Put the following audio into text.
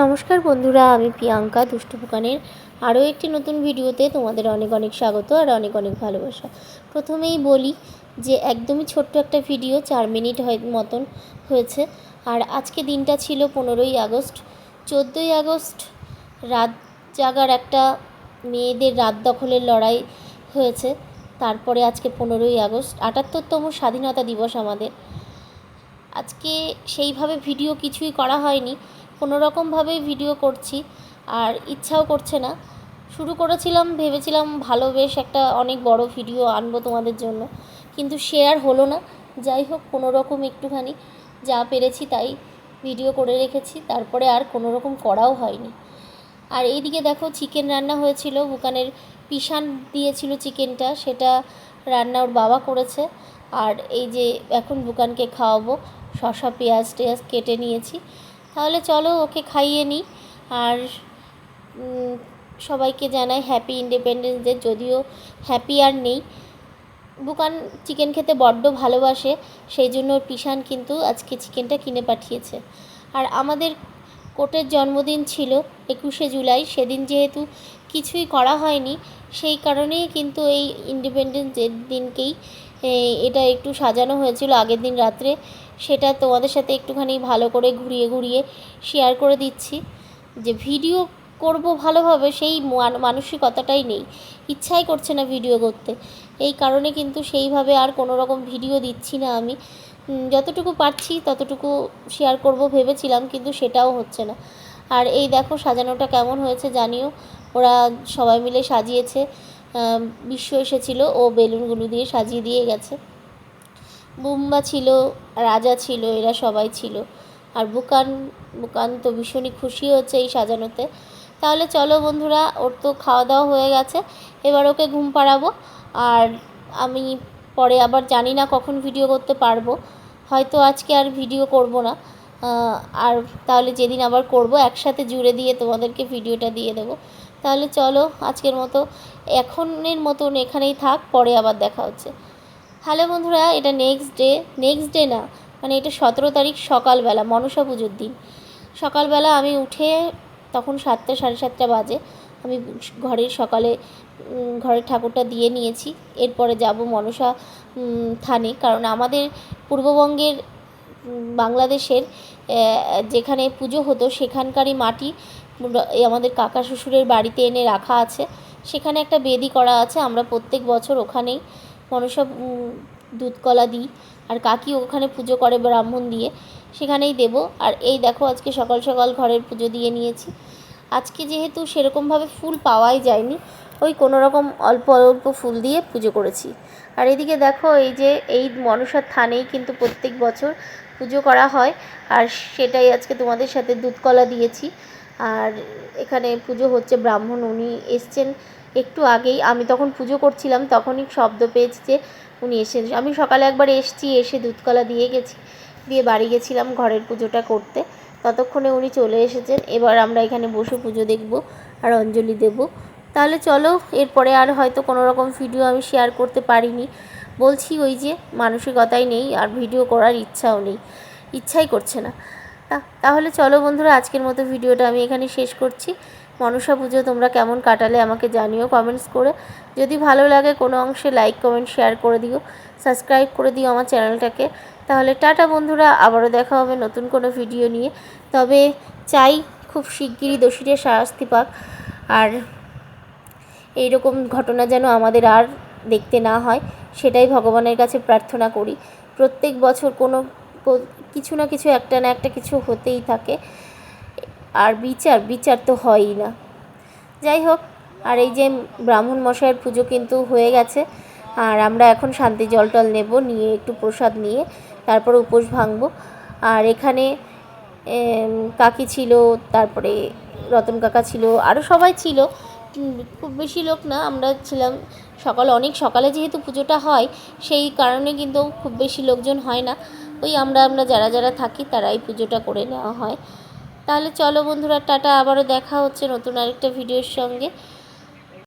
নমস্কার বন্ধুরা, আমি প্রিয়াঙ্কা, দুষ্টু দোকানের আরও একটি নতুন ভিডিওতে তোমাদের অনেক অনেক স্বাগত আর অনেক অনেক ভালোবাসা। প্রথমেই বলি যে একদমই ছোট্ট একটা ভিডিও, চার মিনিট হয় মতন হয়েছে। আর আজকে দিনটা ছিল পনেরোই আগস্ট। চোদ্দোই আগস্ট রাত জাগার একটা মেয়েদের রাত দখলের লড়াই হয়েছে। তারপরে আজকে পনেরোই আগস্ট, আটাত্তরতম স্বাধীনতা দিবস আমাদের। আজকে সেইভাবে ভিডিও কিছুই করা হয়নি। কোনো রকমভাবেই ভিডিও করছি আর ইচ্ছাও করছে না। শুরু করেছিলাম, ভেবেছিলাম ভালো বেশ একটা অনেক বড় ভিডিও আনব তোমাদের জন্য। কিন্তু শেয়ার হলো না। যাই হোক কোনো রকম একটুখানি যা পেরেছি তাই ভিডিও করে রেখেছি। তারপরে আর কোনো রকম করাও হয়নি। আর এইদিকে দেখো চিকেন রান্না হয়েছিল। বুকানের পিসান দিয়েছিল চিকেনটা সেটা রান্না ওর বাবা করেছে। আর এই যে এখন বুকানকে খাওয়াবো শশা পেঁয়াজ টেয়াজ কেটে নিয়েছি। তাহলে চলো ওকে খাইয়ে নিই। আর সবাইকে জানাই হ্যাপি ইন্ডিপেন্ডেন্স ডে যদিও হ্যাপি আর নেই। বুকান চিকেন খেতে বড্ড ভালোবাসে, সেই জন্য ওর পিসান কিন্তু আজকে চিকেনটা কিনে পাঠিয়েছে। আর আমাদের কোটের জন্মদিন ছিল একুশে জুলাই, সেদিন যেহেতু কিছুই করা হয়নি। সেই কারণেই কিন্তু এই ইন্ডিপেন্ডেন্স ডের দিনকেই এটা একটু সাজানো হয়েছিল আগের দিন রাত্রে। সেটা তোমাদের সাথে একটুখানি ভালো করে ঘুরিয়ে ঘুরিয়ে শেয়ার করে দিচ্ছি। যে ভিডিও করব ভালোভাবে সেই মান- মানসিকতাটাই নেই। ইচ্ছাই করছে না ভিডিও করতে। এই কারণে কিন্তু সেইভাবে আর কোনো রকম ভিডিও দিচ্ছি না আমি। যতটুকু পারছি ততটুকু শেয়ার করব ভেবেছিলাম, কিন্তু সেটাও হচ্ছে না। আর এই দেখো সাজানোটা কেমন হয়েছে জানিও। ওরা সবাই মিলে সাজিয়েছে। বিশ্ব এসেছিল, ও বেলুনগুলো দিয়ে সাজিয়ে দিয়ে গেছে। বুম্বা ছিল, রাজা ছিল, এরা সবাই ছিল। আর বুকান বুকান তো ভীষণই খুশি হচ্ছে এই সাজানোতে। তাহলে চলো বন্ধুরা, ওর তো খাওয়া দাওয়া হয়ে গেছে। এবার ওকে ঘুম পাড়াবো। আর আমি পরে আবার জানি না কখন ভিডিও করতে পারব। হয়তো আজকে আর ভিডিও করব না। আর তাহলে যেদিন আবার করব, একসাথে জুড়ে দিয়ে তোমাদেরকে ভিডিওটা দিয়ে দেবো। তাহলে চলো আজকের মতো, এখনের মতন এখানেই থাক, পরে আবার দেখা হচ্ছে। হ্যালো বন্ধুরা, এটা নেক্সট ডে নেক্সট ডে না মানে এটা সতেরো তারিখ সকালবেলা, মনসা পুজোর দিন। সকালবেলা আমি উঠে তখন সাতটা, সাড়ে সাতটা বাজে, আমি ঘরের সকালে ঘরের ঠাকুরটা দিয়ে নিয়েছি, এরপরে যাব মনসা থানে, কারণ আমাদের পূর্ববঙ্গের বাংলাদেশের যেখানে পুজো হতো সেখানকারই মাটি আমাদের কাকা শ্বশুরের বাড়িতে এনে রাখা আছে। সেখানে একটা বেদি করা আছে আমরা প্রত্যেক বছর ওখানেই মনসা উম, দুধকলা দিই। আর কাকি ওখানে পুজো করে ব্রাহ্মণ দিয়ে সেখানেই দেব। আর এই দেখো আজকে সকাল সকাল ঘরের পুজো দিয়ে নিয়েছি। আজকে যেহেতু সেরকমভাবে ফুল পাওয়াই যায়নি ওই কোনো রকম অল্প অল্প ফুল দিয়ে পুজো করেছি। আর এদিকে দেখো এই যে এই মনসার থানেই কিন্তু প্রত্যেক বছর পুজো করা হয়। আর সেটাই আজকে তোমাদের সাথে দুধকলা দিয়েছি। আর এখানে পুজো হচ্ছে ব্রাহ্মণ, উনি এসছেন একটু আগেই। আমি তখন পুজো করছিলাম, তখনই শব্দ পেয়েছি যে উনি এসে আমি সকালে একবার এসছি, এসে দুধকলা দিয়ে গেছি, দিয়ে বাড়ি গেছিলাম ঘরের পুজোটা করতে। ততক্ষণে উনি চলে এসেছেন, এবার আমরা এখানে বসে পুজো দেখব আর অঞ্জলি দেব। তাহলে চলো, এরপরে আর হয়তো কোনো রকম ভিডিও আমি শেয়ার করতে পারিনি। বলছি ওই যে, মানসিকতাই নেই আর ভিডিও করার ইচ্ছাও নেই। ইচ্ছাই করছে না। তাহলে চলো বন্ধুরা, আজকের মতো ভিডিওটা আমি এখানে শেষ করছি। মনসা পুজো তোমরা কেমন কাটালে আমাকে জানিও কমেন্টস করে। যদি ভালো লাগে কোনো অংশে লাইক, কমেন্ট, শেয়ার করে দিও, সাবস্ক্রাইব করে দিও আমার চ্যানেলটাকে। তাহলে টাটা বন্ধুরা, আবারও দেখা হবে নতুন কোনো ভিডিও নিয়ে। তবে চাই খুব শিগগিরই দোষীদের শাস্তি পাক। আর এইরকম ঘটনা যেন আমাদের আর দেখতে না হয়, সেটাই ভগবানের কাছে প্রার্থনা করি। প্রত্যেক বছর কোনো কিছু না কিছু একটা না একটা কিছু হতেই থাকে। আর বিচার বিচার তো হয়ই না। যাই হোক, আর এই যে ব্রাহ্মণ মশাইয়ের পুজো কিন্তু হয়ে গেছে। আর আমরা এখন শান্তি জল টল নেব, নিয়ে একটু প্রসাদ নিয়ে তারপর উপোস ভাঙবো। আর এখানে কাকি ছিল, তারপরে রতন কাকা ছিল আরও সবাই ছিল। খুব বেশি লোক না, আমরা ছিলাম সকাল, অনেক সকালে যেহেতু পুজোটা হয়, সেই কারণে কিন্তু খুব বেশি লোকজন হয় না। ওই আমরা আমরা যারা যারা থাকি তারাই পুজোটা করে নেওয়া হয়। তাহলে চলো বন্ধুরা, টাটা, আবারও দেখা হচ্ছে নতুন আরেকটা ভিডিওর সঙ্গে।